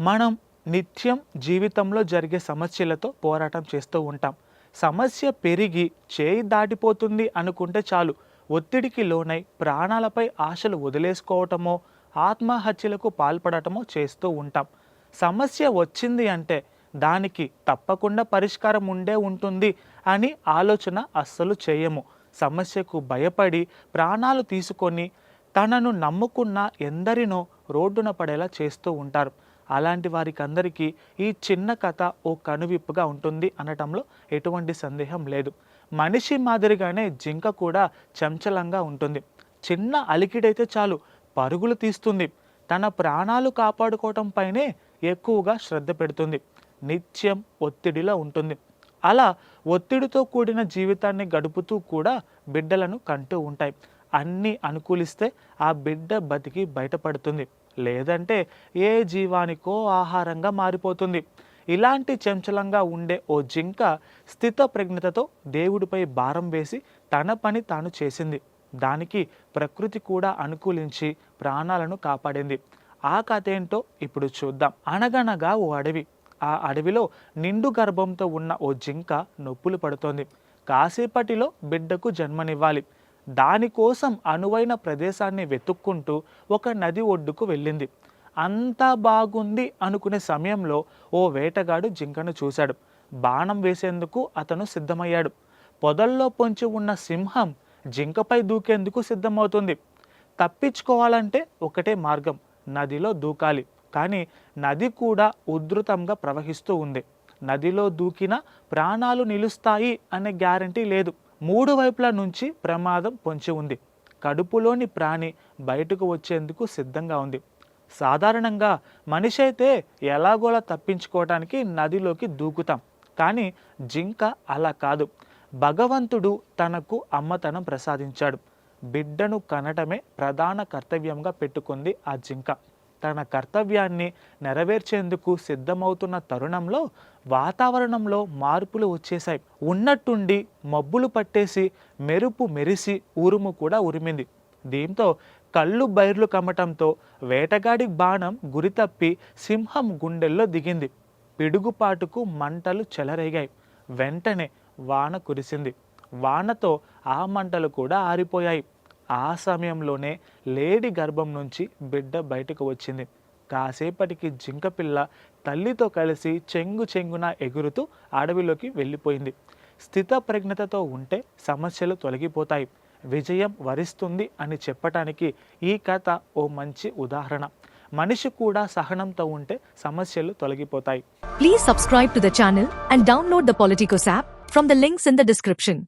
మనం నిత్యం జీవితంలో జరిగే సమస్యలతో పోరాటం చేస్తూ ఉంటాం. సమస్య పెరిగి చేయి దాటిపోతుంది అనుకుంటే చాలు. ఒత్తిడికి లోనై ప్రాణాలపై ఆశలు వదిలేసుకోవటమో ఆత్మహత్యలకు పాల్పడటమో చేస్తూ ఉంటాం. సమస్య వచ్చింది అంటే దానికి తప్పకుండా పరిష్కారం ఉండే ఉంటుంది అని ఆలోచన అస్సలు చేయము. సమస్యకు భయపడి ప్రాణాలు తీసుకొని తనను నమ్ముకున్న ఎందరినో రోడ్డున పడేలా చేస్తూ ఉంటారు. అలాంటి వారికి అందరికీ ఈ చిన్న కథ ఓ కనువిప్పుగా ఉంటుంది అనటంలో ఎటువంటి సందేహం లేదు. మనిషి మాదిరిగానే జింక కూడా చంచలంగా ఉంటుంది. చిన్న అలికిడైతే చాలు పరుగులు తీస్తుంది. తన ప్రాణాలు కాపాడుకోవటం పైనే ఎక్కువగా శ్రద్ధ పెడుతుంది. నిత్యం ఒత్తిడిలో ఉంటుంది. అలా ఒత్తిడితో కూడిన జీవితాన్ని గడుపుతూ కూడా బిడ్డలను కంటూ ఉంటాయి. అన్నీ అనుకూలిస్తే ఆ బిడ్డ బతికి బయటపడుతుంది. లేదంటే ఏ జీవానికో ఆహారంగా మారిపోతుంది. ఇలాంటి చంచలంగా ఉండే ఓ జింక స్థిత ప్రజ్ఞతతో దేవుడిపై భారం వేసి తన పని తాను చేసింది. దానికి ప్రకృతి కూడా అనుకూలించి ప్రాణాలను కాపాడింది. ఆ కథ ఏంటో ఇప్పుడు చూద్దాం. అనగనగా ఓ అడవి. ఆ అడవిలో నిండు గర్భంతో ఉన్న ఓ జింక నొప్పులు పడుతోంది. కాసేపటిలో బిడ్డకు జన్మనివ్వాలి. దానికోసం అనువైన ప్రదేశాన్ని వెతుక్కుంటూ ఒక నది ఒడ్డుకు వెళ్ళింది. అంతా బాగుంది అనుకునే సమయంలో ఓ వేటగాడు జింకను చూశాడు. బాణం వేసేందుకు అతను సిద్ధమయ్యాడు. పొదల్లో పొంచి ఉన్న సింహం జింకపై దూకేందుకు సిద్ధమవుతుంది. తప్పించుకోవాలంటే ఒకటే మార్గం నదిలో దూకాలి. కానీ నది కూడా ఉధృతంగా ప్రవహిస్తూ ఉంది. నదిలో దూకిన ప్రాణాలు నిలుస్తాయి అనే గ్యారంటీ లేదు. మూడు వైపుల నుంచి ప్రమాదం పొంచి ఉంది. కడుపులోని ప్రాణి బయటకు వచ్చేందుకు సిద్ధంగా ఉంది. సాధారణంగా మనిషి అయితే ఎలాగోలా తప్పించుకోవటానికి నదిలోకి దూకుతాం. కానీ జింక అలా కాదు. భగవంతుడు తనకు అమ్మతనం ప్రసాదించాడు. బిడ్డను కనటమే ప్రధాన కర్తవ్యంగా పెట్టుకుంది ఆ జింక. తన కర్తవ్యాన్ని నెరవేర్చేందుకు సిద్ధమవుతున్న తరుణంలో వాతావరణంలో మార్పులు వచ్చేశాయి. ఉన్నట్టుండి మబ్బులు పట్టేసి మెరుపు మెరిసి ఉరుము కూడా ఉరిమింది. దీంతో కళ్ళు బైర్లు కమ్మటంతో వేటగాడి బాణం గురితప్పి సింహం గుండెల్లో దిగింది. పిడుగుపాటుకు మంటలు చెలరేగాయి. వెంటనే వాన కురిసింది. వానతో ఆ మంటలు కూడా ఆరిపోయాయి. ఆ సమయంలోనే లేడీ గర్భం నుంచి బిడ్డ బయటకు వచ్చింది. కాసేపటికి జింకపిల్ల తల్లితో కలిసి చెంగు చెంగున ఎగురుతూ అడవిలోకి వెళ్ళిపోయింది. స్థిత ప్రజ్ఞతతో ఉంటే సమస్యలు తొలగిపోతాయి. విజయం వరిస్తుంది అని చెప్పటానికి ఈ కథ ఓ మంచి ఉదాహరణ. మనిషి కూడా సహనంతో ఉంటే సమస్యలు తొలగిపోతాయి. Please subscribe to the channel and download the Politicos app from the links in the description